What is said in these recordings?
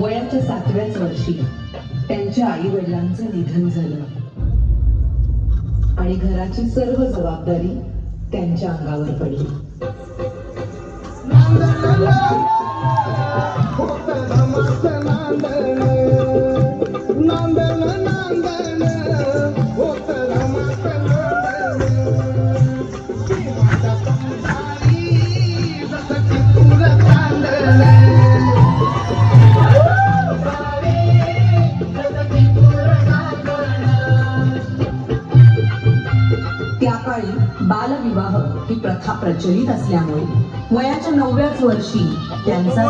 वयाच्या सातव्याच वर्षी त्यांच्या आई वडिलांचं निधन झालं. आणि घराची सर्व जबाबदारी त्यांच्या अंगावर पडली. ही प्रथा प्रचलित असल्यामुळे वयाच्या नवव्याच वर्षी त्यांचा.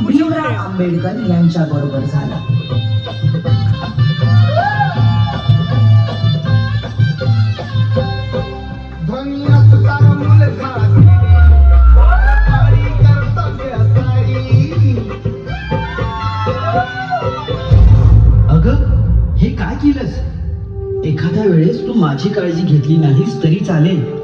भीमराव आंबेडकर यांच्या बरोबर झाला. अगं हे काय केलंस? एखाद्या वेळेस तू माझी काळजी घेतली नाहीस तरी चालेल.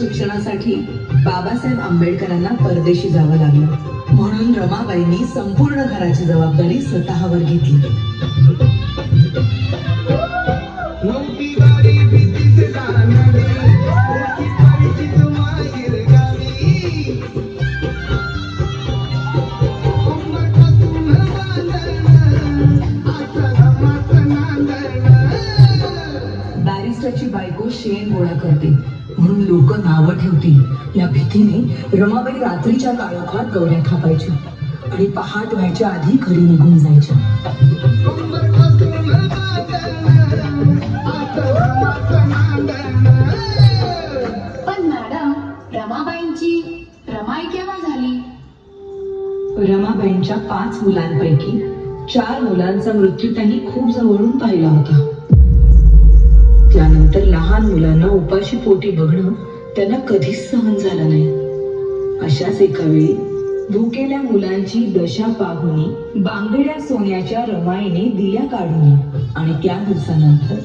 शिक्षणासाठी बाबासाहेब आंबेडकरांना परदेशी जावं लागलं. म्हणून रमाबाईंनी संपूर्ण घराची जबाबदारी स्वतःवर घेतली. बॅरिस्टरची बायको शेण गोळा करते. म्हणून लोक नावं ठेवतील. या भीतीने रमाबाई रात्रीच्या काळोखात गौऱ्या थापायच्या आणि पहाट व्हायच्या आधी घरी निघून जायच्या. पण मॅडम रमाबाईंची रमाई केव्हा झाली? रमाबाईंच्या पाच मुलांपैकी चार मुलांचा मृत्यू त्यांनी खूप जवळून पाहिला होता. लहान मुलांना उपाशी पोटी बघणं त्यांना कधीच सहन झालं नाही. अशाच एका वेळी भुकेल्या मुलांची दशा पाहुनी बांगड्या सोन्याच्या रमाईने दिल्या काढून आणि त्या दिवसानंतर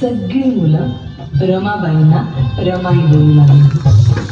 सगळी मुलं रमाबाईंना रमाई बोलू लागली.